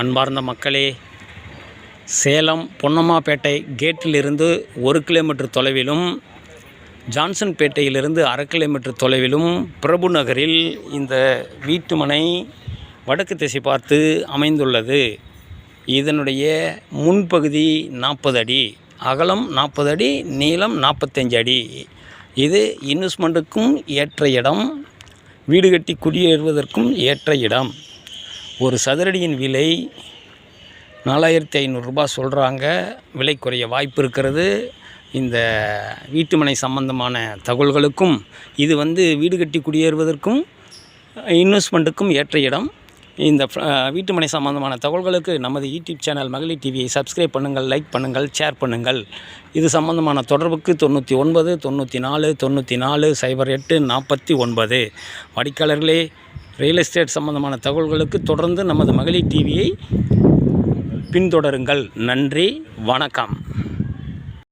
அன்பார்ந்த மக்களே சேலம் பொன்னம்மாப்பேட்டை கேட்டிலிருந்து ஒரு கிலோமீட்டர் தொலைவிலும் ஜான்சன் பேட்டையிலிருந்து அரை கிலோமீட்டர் தொலைவிலும் பிரபு நகரில் இந்த வீட்டுமனை வடக்கு திசை பார்த்து அமைந்துள்ளது. இதனுடைய முன்பகுதி நாற்பது அடி அகலம் நாற்பது அடி நீளம் நாற்பத்தஞ்சு அடி. இது இன்வெஸ்ட்மெண்ட்டுக்கும் ஏற்ற இடம் வீடு கட்டி குடியேறுவதற்கும் ஏற்ற இடம். ஒரு சதுரடியின் விலை நாலாயிரத்தி ஐநூறுரூபா சொல்கிறாங்க விலை குறைய வாய்ப்பு இருக்கிறது. இந்த வீட்டுமனை சம்பந்தமான தகவல்களுக்கும் இது வந்து வீடு கட்டி குடியேறுவதற்கும் இன்வெஸ்ட்மெண்ட்டுக்கும் ஏற்ற இடம். இந்த வீட்டுமனை சம்பந்தமான தகவல்களுக்கு நமது யூடியூப் சேனல் மகளிர் டிவியை சப்ஸ்கிரைப் பண்ணுங்கள் லைக் பண்ணுங்கள் ஷேர் பண்ணுங்கள். இது சம்பந்தமான தொடர்புக்கு தொண்ணூற்றி ஒன்பது தொண்ணூற்றி நாலு தொண்ணூற்றி நாலு சைபர் எட்டு நாற்பத்தி ஒன்பது. வாடிக்கையாளர்களே ரியல் எஸ்டேட் சம்பந்தமான தகவல்களுக்கு தொடர்ந்து நமது மகளிர் டிவியை பின்தொடருங்கள். நன்றி. வணக்கம்.